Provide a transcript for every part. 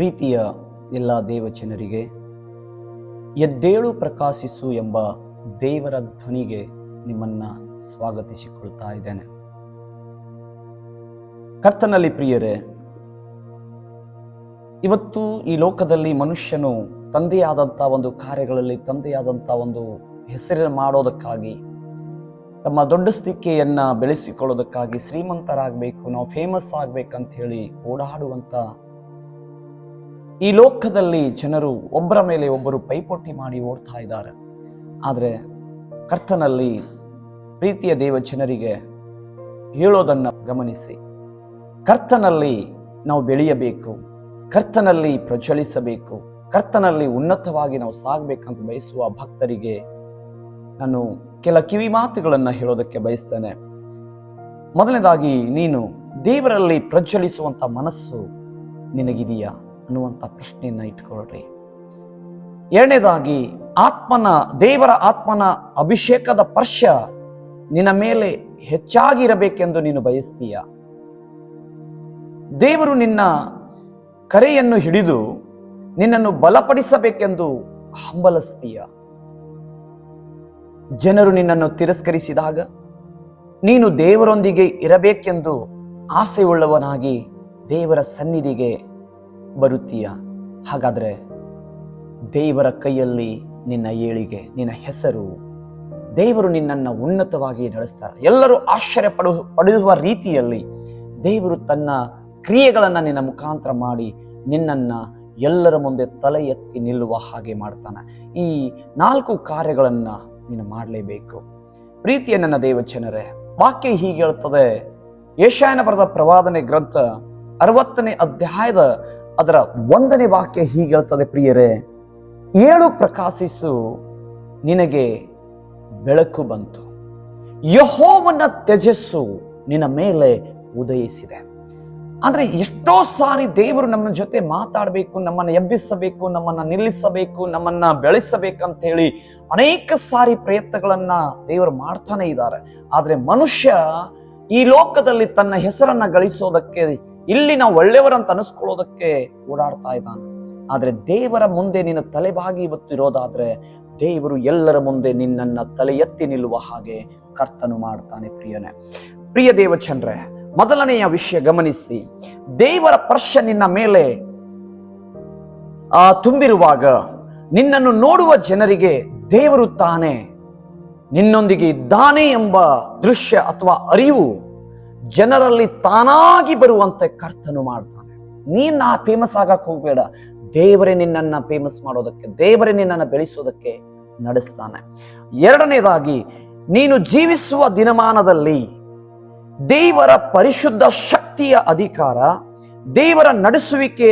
ಪ್ರೀತಿಯ ಎಲ್ಲ ದೇವಜನರಿಗೆ, ಎದ್ದೇಳು ಪ್ರಕಾಶಿಸು ಎಂಬ ದೇವರ ಧ್ವನಿಗೆ ನಿಮ್ಮನ್ನ ಸ್ವಾಗತಿಸಿಕೊಳ್ತಾ ಇದ್ದೇನೆ. ಕರ್ತನಲ್ಲಿ ಪ್ರಿಯರೇ, ಇವತ್ತು ಈ ಲೋಕದಲ್ಲಿ ಮನುಷ್ಯನು ತಂದೆಯಾದಂಥ ಒಂದು ಕಾರ್ಯಗಳಲ್ಲಿ ತಂದೆಯಾದಂಥ ಒಂದು ಹೆಸರಿನ ಮಾಡೋದಕ್ಕಾಗಿ, ತಮ್ಮ ದೊಡ್ಡ ಸ್ಥಿಕೆಯನ್ನು ಬೆಳೆಸಿಕೊಳ್ಳೋದಕ್ಕಾಗಿ ಶ್ರೀಮಂತರಾಗಬೇಕು, ನಾವು ಫೇಮಸ್ ಆಗ್ಬೇಕಂತ ಹೇಳಿ ಓಡಾಡುವಂತ ಈ ಲೋಕದಲ್ಲಿ ಜನರು ಒಬ್ಬರ ಮೇಲೆ ಒಬ್ಬರು ಪೈಪೋಟಿ ಮಾಡಿ ಓಡ್ತಾ ಇದ್ದಾರೆ. ಆದರೆ ಕರ್ತನಲ್ಲಿ ಪ್ರೀತಿಯ ದೇವ ಜನರಿಗೆ ಹೇಳೋದನ್ನು ಗಮನಿಸಿ. ಕರ್ತನಲ್ಲಿ ನಾವು ಬೆಳೆಯಬೇಕು. ಕರ್ತನಲ್ಲಿ ಪ್ರಜ್ವಲಿಸಬೇಕು ಕರ್ತನಲ್ಲಿ ಉನ್ನತವಾಗಿ ನಾವು ಸಾಗಬೇಕಂತ ಬಯಸುವ ಭಕ್ತರಿಗೆ ನಾನು ಕೆಲ ಕಿವಿ ಮಾತುಗಳನ್ನು ಹೇಳೋದಕ್ಕೆ ಬಯಸ್ತೇನೆ. ಮೊದಲನೇದಾಗಿ, ನೀನು ದೇವರಲ್ಲಿ ಪ್ರಜ್ವಲಿಸುವಂಥ ಮನಸ್ಸು ನಿನಗಿದೆಯಾ? ಅನ್ನುವಂಥ ಪ್ರಶ್ನೆಯನ್ನ ಇಟ್ಕೊಳ್ರಿ. ಎರಡನೇದಾಗಿ, ಆತ್ಮನ, ದೇವರ ಆತ್ಮನ ಅಭಿಷೇಕದ ಸ್ಪರ್ಶ ನಿನ್ನ ಮೇಲೆ ಹೆಚ್ಚಾಗಿರಬೇಕೆಂದು ನೀನು ಬಯಸ್ತೀಯ. ದೇವರು ನಿನ್ನ ಕರೆಯನ್ನು ಹಿಡಿದು ನಿನ್ನನ್ನು ಬಲಪಡಿಸಬೇಕೆಂದು ಹಂಬಲಿಸ್ತೀಯ. ಜನರು ನಿನ್ನನ್ನು ತಿರಸ್ಕರಿಸಿದಾಗ ನೀನು ದೇವರೊಂದಿಗೆ ಇರಬೇಕೆಂದು ಆಸೆಯುಳ್ಳವನಾಗಿ ದೇವರ ಸನ್ನಿಧಿಗೆ ಬರುತ್ತೀಯ? ಹಾಗಾದ್ರೆ ದೇವರ ಕೈಯಲ್ಲಿ ನಿನ್ನ ಏಳಿಗೆ, ನಿನ್ನ ಹೆಸರು, ದೇವರು ನಿನ್ನನ್ನು ಉನ್ನತವಾಗಿ ನಡೆಸ್ತಾರೆ. ಎಲ್ಲರೂ ಆಶ್ಚರ್ಯ ಪಡು ಪಡೆಯುವ ರೀತಿಯಲ್ಲಿ ದೇವರು ತನ್ನ ಕ್ರಿಯೆಗಳನ್ನು ನಿನ್ನ ಮುಖಾಂತರ ಮಾಡಿ ನಿನ್ನನ್ನ ಎಲ್ಲರ ಮುಂದೆ ತಲೆ ಎತ್ತಿ ನಿಲ್ಲುವ ಹಾಗೆ ಮಾಡ್ತಾನೆ. ಈ ನಾಲ್ಕು ಕಾರ್ಯಗಳನ್ನ ನೀನು ಮಾಡಲೇಬೇಕು. ಪ್ರೀತಿಯ ನನ್ನ ದೇವಚನರೇ ವಾಕ್ಯ ಹೀಗೆ ಹೇಳುತ್ತದೆ ಏಷಾಯನ ಬರೆದ ಪ್ರವಾದನೆ ಗ್ರಂಥ ಅರವತ್ತನೇ ಅಧ್ಯಾಯದ ಅದರ ಒಂದನೇ ವಾಕ್ಯ ಹೀಗೆ ಹೇಳ್ತದೆ, ಪ್ರಿಯರೇ, ಏಳು ಪ್ರಕಾಶಿಸು ನಿನಗೆ ಬೆಳಕು ಬಂತು. ಯಹೋವನ ತೇಜಸ್ಸು ನಿನ್ನ ಮೇಲೆ ಉದಯಿಸಿದೆ. ಅಂದ್ರೆ ಎಷ್ಟೋ ಸಾರಿ ದೇವರು ನಮ್ಮ ಜೊತೆ ಮಾತಾಡಬೇಕು, ನಮ್ಮನ್ನು ಎಬ್ಬಿಸಬೇಕು, ನಮ್ಮನ್ನ ನಿಲ್ಲಿಸಬೇಕು, ನಮ್ಮನ್ನ ಬೆಳೆಸಬೇಕಂತ ಹೇಳಿ ಅನೇಕ ಸಾರಿ ಪ್ರಯತ್ನಗಳನ್ನ ದೇವರು ಮಾಡ್ತಾನೆ ಇದ್ದಾರೆ. ಆದರೆ ಮನುಷ್ಯ ಈ ಲೋಕದಲ್ಲಿ ತನ್ನ ಹೆಸರನ್ನ ಗಳಿಸೋದಕ್ಕೆ ಇಲ್ಲಿ ನಾವು ಒಳ್ಳೆಯವರಂತ ಅನಿಸ್ಕೊಳ್ಳೋದಕ್ಕೆ ಓಡಾಡ್ತಾ ಇದ್ದಾನೆ. ಆದ್ರೆ ದೇವರ ಮುಂದೆ ನಿನ್ನ ತಲೆಬಾಗಿ ಇವತ್ತು ಇರೋದಾದ್ರೆ ದೇವರು ಎಲ್ಲರ ಮುಂದೆ ನಿನ್ನನ್ನ ತಲೆ ಎತ್ತಿ ನಿಲ್ಲುವ ಹಾಗೆ ಕರ್ತನು ಮಾಡ್ತಾನೆ ಪ್ರಿಯನೇ. ಪ್ರಿಯ ದೇವಚಂದ್ರೆ, ಮೊದಲನೆಯ ವಿಷಯ ಗಮನಿಸಿ, ದೇವರ ಸ್ಪರ್ಶ ನಿನ್ನ ಮೇಲೆ, ಆ, ತುಂಬಿರುವಾಗ ನಿನ್ನನ್ನು ನೋಡುವ ಜನರಿಗೆ ದೇವರು ತಾನೆ, ನಿನ್ನೊಂದಿಗೆ ಇದ್ದಾನೆ ಎಂಬ ದೃಶ್ಯ ಅಥವಾ ಅರಿವು ಜನರಲ್ಲಿ ತಾನಾಗಿ ಬರುವಂತೆ ಕರ್ತನು ಮಾಡ್ತಾನೆ. ನೀನ್ ನಾ ಫೇಮಸ್ ಆಗಕ್ಕೆ ಹೋಗ್ಬೇಡ. ದೇವರೇ ನಿನ್ನನ್ನ ಫೇಮಸ್ ಮಾಡೋದಕ್ಕೆ, ದೇವರೇ ನಿನ್ನನ್ನು ಬೆಳೆಸೋದಕ್ಕೆ ನಡೆಸ್ತಾನೆ. ಎರಡನೇದಾಗಿ, ನೀನು ಜೀವಿಸುವ ದಿನಮಾನದಲ್ಲಿ ದೇವರ ಪರಿಶುದ್ಧ ಶಕ್ತಿಯ ಅಧಿಕಾರ, ದೇವರ ನಡೆಸುವಿಕೆ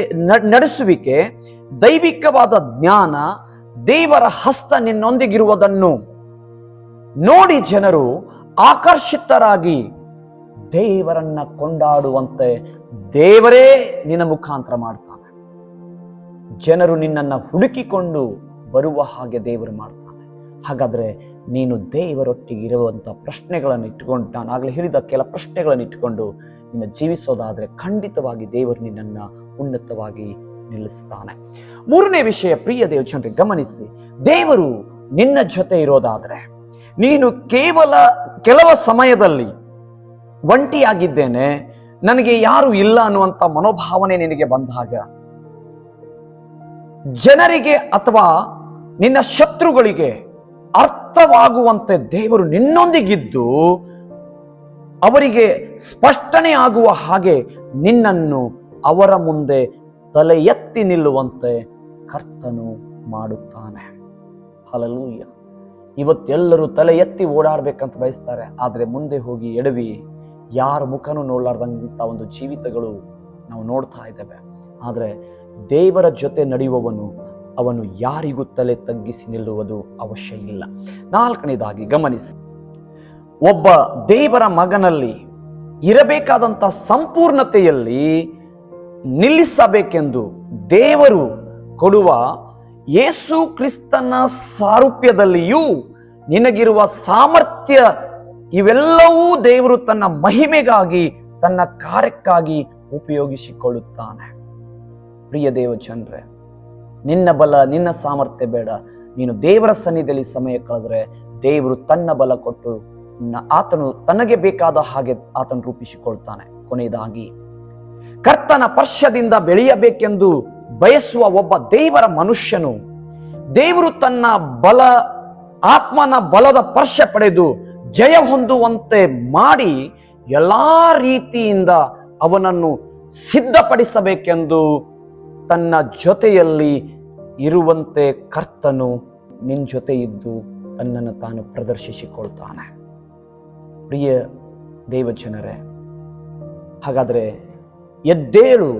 ನಡೆಸುವಿಕೆ, ದೈವಿಕವಾದ ಜ್ಞಾನ, ದೇವರ ಹಸ್ತ ನಿನ್ನೊಂದಿಗಿರುವುದನ್ನು ನೋಡಿ ಜನರು ಆಕರ್ಷಿತರಾಗಿ ದೇವರನ್ನ ಕೊಂಡಾಡುವಂತೆ ದೇವರೇ ನಿನ್ನ ಮುಖಾಂತರ ಮಾಡ್ತಾನೆ. ಜನರು ನಿನ್ನನ್ನು ಹುಡುಕಿಕೊಂಡು ಬರುವ ಹಾಗೆ ದೇವರು ಮಾಡ್ತಾನೆ. ಹಾಗಾದ್ರೆ ನೀನು ದೇವರೊಟ್ಟಿಗೆ ಇರುವಂಥ ಪ್ರಶ್ನೆಗಳನ್ನು ಇಟ್ಟುಕೊಂಡು, ನಾನು ಆಗಲೇ ಹೇಳಿದ ಕೆಲ ಪ್ರಶ್ನೆಗಳನ್ನು ಇಟ್ಟುಕೊಂಡು ನಿನ್ನ ಜೀವಿಸೋದಾದರೆ ಖಂಡಿತವಾಗಿ ದೇವರು ನಿನ್ನನ್ನು ಉನ್ನತವಾಗಿ ನಿಲ್ಲಿಸ್ತಾನೆ. ಮೂರನೇ ವಿಷಯ ಪ್ರಿಯ ದೇವಚಂದ್ರೆ ಗಮನಿಸಿ, ದೇವರು ನಿನ್ನ ಜೊತೆ ಇರೋದಾದರೆ, ನೀನು ಕೇವಲ ಕೆಲವ ಸಮಯದಲ್ಲಿ ಒಂಟಿಯಾಗಿದ್ದೇನೆ, ನನಗೆ ಯಾರು ಇಲ್ಲ ಅನ್ನುವಂತ ಮನೋಭಾವನೆ ನಿನಗೆ ಬಂದಾಗ ಜನರಿಗೆ ಅಥವಾ ನಿನ್ನ ಶತ್ರುಗಳಿಗೆ ಅರ್ಥವಾಗುವಂತೆ ದೇವರು ನಿನ್ನೊಂದಿಗಿದ್ದು, ಅವರಿಗೆ ಸ್ಪಷ್ಟನೆ ಆಗುವ ಹಾಗೆ ನಿನ್ನನ್ನು ಅವರ ಮುಂದೆ ತಲೆ ಎತ್ತಿ ನಿಲ್ಲುವಂತೆ ಕರ್ತನು ಮಾಡುತ್ತಾನೆ. ಹಲಲೂಯ್ಯ ಇವತ್ತೆಲ್ಲರೂ ತಲೆ ಎತ್ತಿ ಓಡಾಡ್ಬೇಕಂತ ಬಯಸ್ತಾರೆ, ಆದರೆ ಮುಂದೆ ಹೋಗಿ ಎಡವಿ. ಯಾರ ಮುಖನೂ ನೋಡಲಾರ್ದಂಥ ಒಂದು ಜೀವಿತಗಳು ನಾವು ನೋಡ್ತಾ ಇದ್ದೇವೆ. ಆದರೆ ದೇವರ ಜೊತೆ ನಡೆಯುವವನು ಅವನು ಯಾರಿಗೂ ತಲೆ ತಗ್ಗಿಸಿ ನಿಲ್ಲುವುದು ಅವಶ್ಯ ಇಲ್ಲ. ನಾಲ್ಕನೇದಾಗಿ ಗಮನಿಸಿ. ಒಬ್ಬ ದೇವರ ಮಗನಲ್ಲಿ ಇರಬೇಕಾದಂಥ ಸಂಪೂರ್ಣತೆಯಲ್ಲಿ ನಿಲ್ಲಿಸಬೇಕೆಂದು ದೇವರು ಕೊಡುವ ಯೇಸು ಕ್ರಿಸ್ತನ ಸಾರೂಪ್ಯದಲ್ಲಿಯೂ ನಿನಗಿರುವ ಸಾಮರ್ಥ್ಯ ಇವೆಲ್ಲವೂ ದೇವರು ತನ್ನ ಮಹಿಮೆಗಾಗಿ, ತನ್ನ ಕಾರ್ಯಕ್ಕಾಗಿ ಉಪಯೋಗಿಸಿಕೊಳ್ಳುತ್ತಾನೆ. ಪ್ರಿಯ ದೇವ ಜನರೇ ನಿನ್ನ ಬಲ, ನಿನ್ನ ಸಾಮರ್ಥ್ಯ ಬೇಡ. ನೀನು ದೇವರ ಸನ್ನಿಧಿಯಲ್ಲಿ ಸಮಯ ಕಳೆದ್ರೆ ದೇವರು ತನ್ನ ಬಲ ಕೊಟ್ಟು ಆತನು ತನಗೆ ಬೇಕಾದ ಹಾಗೆ ಆತನು ರೂಪಿಸಿಕೊಳ್ತಾನೆ. ಕೊನೆಯದಾಗಿ, ಕರ್ತನ ಪರ್ಶದಿಂದ ಬೆಳೆಯಬೇಕೆಂದು ಬಯಸುವ ಒಬ್ಬ ದೇವರ ಮನುಷ್ಯನು ದೇವರು ತನ್ನ ಬಲ, ಆತ್ಮನ ಬಲದ ಪರ್ಶ ಪಡೆದು ಜಯ ಹೊಂದುವಂತೆ ಮಾಡಿ ಎಲ್ಲ ರೀತಿಯಿಂದ ಅವನನ್ನು ಸಿದ್ಧಪಡಿಸಬೇಕೆಂದು ತನ್ನ ಜೊತೆಯಲ್ಲಿ ಇರುವಂತೆ ಕರ್ತನು ನಿನ್ನ ಜೊತೆ ಇದ್ದು ತನ್ನನ್ನು ತಾನು ಪ್ರದರ್ಶಿಸಿಕೊಳ್ತಾನೆ. ಪ್ರಿಯ ದೇವಜನರೇ, ಹಾಗಾದರೆ ಎದ್ದೇಳು,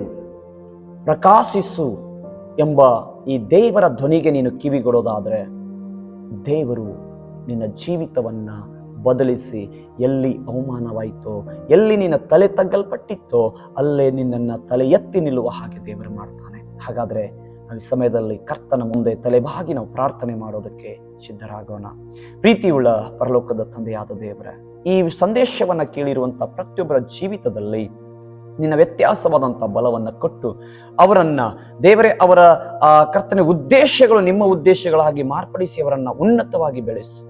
ಪ್ರಕಾಶಿಸು ಎಂಬ ಈ ದೇವರ ಧ್ವನಿಗೆ ನೀನು ಕಿವಿಗೊಡೋದಾದರೆ ದೇವರು ನಿನ್ನ ಜೀವಿತವನ್ನ ಬದಲಿಸಿ, ಎಲ್ಲಿ ಅವಮಾನವಾಯಿತೋ, ಎಲ್ಲಿ ನಿನ್ನ ತಲೆ ತಗ್ಗಲ್ಪಟ್ಟಿತ್ತೋ, ಅಲ್ಲೇ ನಿನ್ನನ್ನು ತಲೆ ಎತ್ತಿ ನಿಲ್ಲುವ ಹಾಗೆ ದೇವರು ಮಾಡ್ತಾನೆ. ಹಾಗಾದ್ರೆ ನಾವು ಈ ಸಮಯದಲ್ಲಿ ಕರ್ತನ ಮುಂದೆ ತಲೆಬಾಗಿ ನಾವು ಪ್ರಾರ್ಥನೆ ಮಾಡೋದಕ್ಕೆ ಸಿದ್ಧರಾಗೋಣ. ಪ್ರೀತಿಯುಳ್ಳ ಪರಲೋಕದ ತಂದೆಯಾದ ದೇವರ, ಈ ಸಂದೇಶವನ್ನು ಕೇಳಿರುವಂಥ ಪ್ರತಿಯೊಬ್ಬರ ಜೀವಿತದಲ್ಲಿ ನಿನ್ನ ವ್ಯತ್ಯಾಸವಾದಂಥ ಬಲವನ್ನು ಕೊಟ್ಟು ಅವರನ್ನು, ದೇವರೇ ಅವರ ಕರ್ತನ ಉದ್ದೇಶಗಳು ನಿಮ್ಮ ಉದ್ದೇಶಗಳಾಗಿ ಮಾರ್ಪಡಿಸಿ ಅವರನ್ನು ಉನ್ನತವಾಗಿ ಬೆಳೆಸು.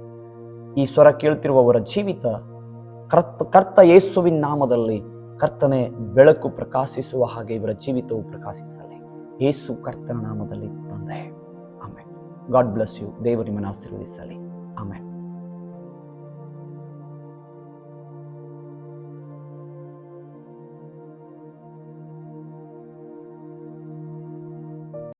ಈ ಸ್ವರ ಕೇಳ್ತಿರುವವರ ಜೀವಿತ ಕರ್ತ ಕರ್ತ ಯೇಸುವಿನ ನಾಮದಲ್ಲಿ ಕರ್ತನೆ ಬೆಳಕು ಪ್ರಕಾಶಿಸುವ ಹಾಗೆ ಇವರ ಜೀವಿತವು ಪ್ರಕಾಶಿಸಲಿ. ಯೇಸು ಕರ್ತನ ನಾಮದಲ್ಲಿ ತಂದೆ. ಆಮೇಲೆ ಗಾಡ್ ಬ್ಲೆಸ್ ಯು. ದೇವರು ನಿಮ್ಮನ್ನು ಆಶೀರ್ವದಿಸಲಿ.